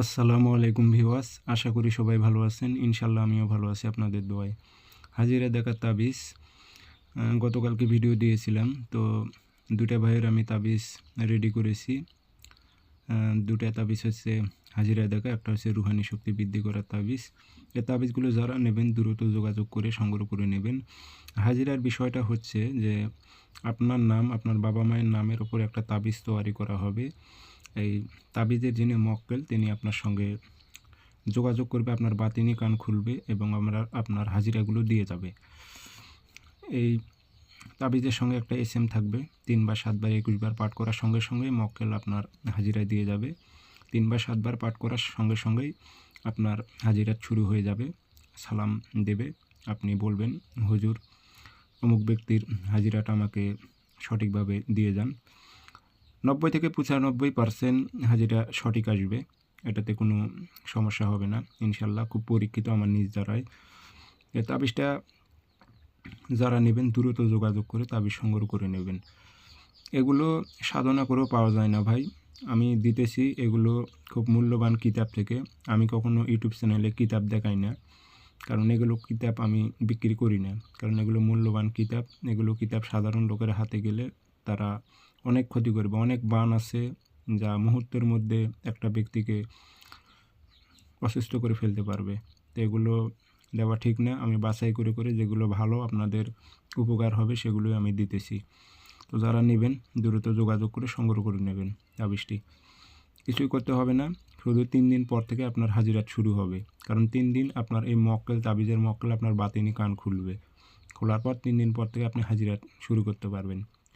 আসসালামু আলাইকুম ভিওয়াস আশা করি সবাই ভালো আছেন। ইনশাল্লাহ আমিও ভালো আছি আপনাদের দোয়ায়। হাজিরা দেখার তাবিজ গতকালকে ভিডিও দিয়েছিলাম। তো দুটা ভাইয়ের আমি তাবিজ রেডি করেছি। দুটা তাবিজ হচ্ছে হাজিরা দেখা, একটা হচ্ছে রুহানি শক্তি বৃদ্ধি করার তাবিজ। এই তাবিজগুলো যারা নেবেন, দ্রুত যোগাযোগ করে সংগ্রহ করে নেবেন। হাজিরার বিষয়টা হচ্ছে যে, আপনার নাম, আপনার বাবা মায়ের নামের ওপর একটা তাবিজ তৈরি করা হবে। এই তাবিজের যিনি মক্কেল, তিনি আপনার সঙ্গে যোগাযোগ করবে, আপনার বাতিনি কান খুলবে এবং আমরা আপনার হাজিরাগুলো দিয়ে যাবে। এই তাবিজের সঙ্গে একটা এস থাকবে তিনবার সাতবার একুশবার পাঠ করার সঙ্গে সঙ্গেই মক্কেল আপনার হাজিরায় দিয়ে যাবে। তিনবার সাতবার পাঠ করার সঙ্গে সঙ্গেই আপনার হাজিরা শুরু হয়ে যাবে। সালাম দেবে, আপনি বলবেন, হুজুর, অমুক ব্যক্তির হাজিরাটা আমাকে সঠিকভাবে দিয়ে যান। নব্বই থেকে পঁচানব্বই পার্সেন্ট হাজিরা সঠিক আসবে। এটাতে কোনো সমস্যা হবে না, ইনশাল্লাহ। খুব পরীক্ষিত আমার নিজ দ্বারাই। এ তাবিজটা যারা নেবেন, দ্রুত যোগাযোগ করে তাবিজ সংগ্রহ করে নেবেন। এগুলো সাধনা করেও পাওয়া যায় না ভাই। আমি দিতেছি, এগুলো খুব মূল্যবান কিতাব থেকে। আমি কখনো ইউটিউব চ্যানেলে কিতাব দেখাই না, কারণ এগুলো কিতাব আমি বিক্রি করি না। কারণ এগুলো মূল্যবান কিতাব, এগুলো কিতাব সাধারণ লোকের হাতে গেলে তারা অনেক ক্ষতি করবে অনেক বান আছে যা মুহূর্তের মধ্যে একটা ব্যক্তিকে অসুস্থ করে ফেলতে পারবে। তো এগুলো দেওয়া ঠিক না। আমি বাছাই করে করে যেগুলো ভালো আপনাদের উপকার হবে সেগুলোই আমি দিতেছি। তো যারা নেবেন, দ্রুত যোগাযোগ করে সংগ্রহ করে নেবেন তাবিজটি কিছুই করতে হবে না। শুধু তিন দিন পর থেকে আপনার হাজিরাত শুরু হবে। কারণ তিন দিন আপনার এই মক্কেল, তাবিজের মক্কেল আপনার বাতিনি কান খুলবে। খোলার পর তিন দিন পর থেকে আপনি হাজিরাত শুরু করতে পারবেন।